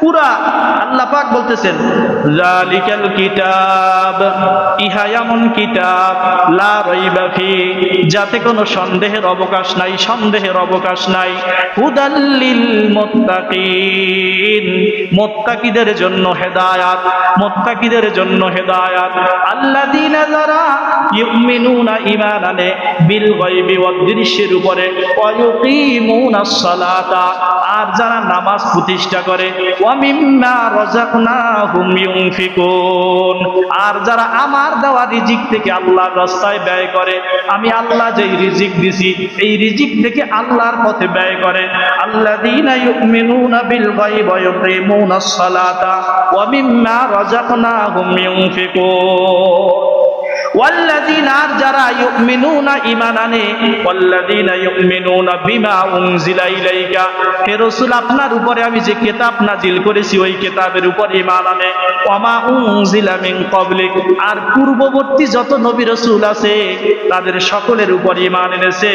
পুরা আল্লাহ পাক বলতেছেন, জালিকাল কিতাব, ইহা এমন কিতাব, লা রাইবা ফি যাতে কোনো সন্দেহের অবকাশ নাই, সন্দেহের অবকাশ নাই। হুদাল্লিল মুত্তাকিন, মুত্তাকিদের জন্য হেদায়াত, মুত্তাকিদের জন্য হেদায়াত। আল্লাযীনা যারা ইউমিনুনা ঈমান আনে, বিল গায়বি ওয়াদ দৃশ্যের উপরে, ওয়া ইউকিমুনাস সালাতা। আর যারা নামাজ প্রতিষ্ঠা করে ওয়া মিম্মা রাযাকনাহুম ইউনফিকুন আর যারা আমার দেওয়া রিজিক থেকে আল্লাহর রাস্তায় ব্যয় করে আমি আল্লাহ যেই রিজিক দিছি এই রিজিক থেকে আল্লাহর পথে ব্যয় করে আল্লাযীনা ইউমিনুনা বিল গায়বি ওয়া ইউকিমুনাস সালাতা ওয়া মিম্মা রাযাকনাহুম ইউনফিকুন والذين আর আপনার উপরে আমি যে কিতাব নাজিল করেছি ওই কেতাবের উপর ইমান আনে। ওয়ামা উনজিলা মিন আর পূর্ববর্তী যত নবী রসুল আছে তাদের সকলের উপর ইমান এনেছে।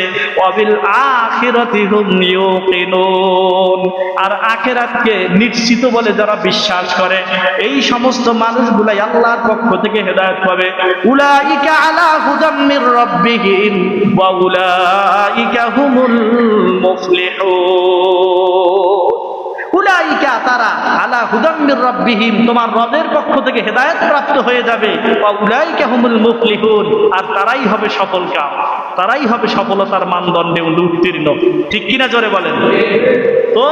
অবিল আখিরাতি হুম আর আখেরাতকে নিশ্চিত বলে যারা বিশ্বাস করে এই সমস্ত মানুষগুলাই আল্লাহর পক্ষ থেকে হেদায়ত পাবে। উলাইকা আলা হুদাম তারাই হবে সফল কাম। তারাই হবে সফলতার মানদণ্ডে উত্তীর্ণ ঠিক কিনা জোরে বলেন? তো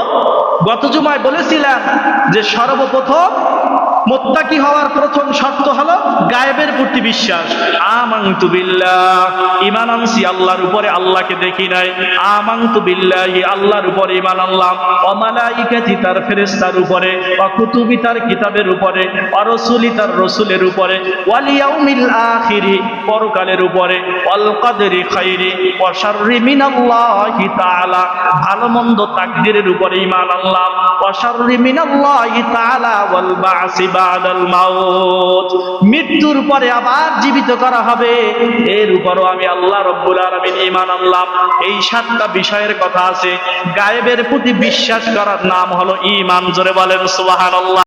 গত জুমায় বলেছিলাম যে সর্বপ্রথম মোত্তাকি হওয়ার প্রথম শর্ত হলো গায়েবের প্রতি বিশ্বাস। আমাংতু বিল্লাহ। ঈমান আনছি আল্লাহর উপরে, আল্লাহকে দেখি নাই। আমাংতু বিল্লাহি, আল্লাহর উপরে ইমান আনলাম। ওয়া মালাইকাতি তার ফেরেশতার উপরে ওয়া কুতুবি তার কিতাবের উপরে ওয়া রাসূলি তার রসুলের উপরে, ওয়াল ইয়াউমিল আখিরি, পরকালের উপরে, ওয়াল কদরি খাইরি শাররি মিনাল্লাহি তাআলা। ভালো মন্দ তাকদীরের উপরে ইমান আনলাম। শাররি মিনাল্লাহি তাআলা ওয়াল বা'সি বাদাল মাউত। মৃত্যুর পরে আবার জীবিত করা হবে। এর উপরও আমি আল্লাহ রব্বুল আলমিন ইমান আল্লাহ এই সাতটা বিষয়ের কথা আছে। গায়েবের প্রতি বিশ্বাস করার নাম হলো ইমান জোরে বলেন, সুবহানাল্লাহ।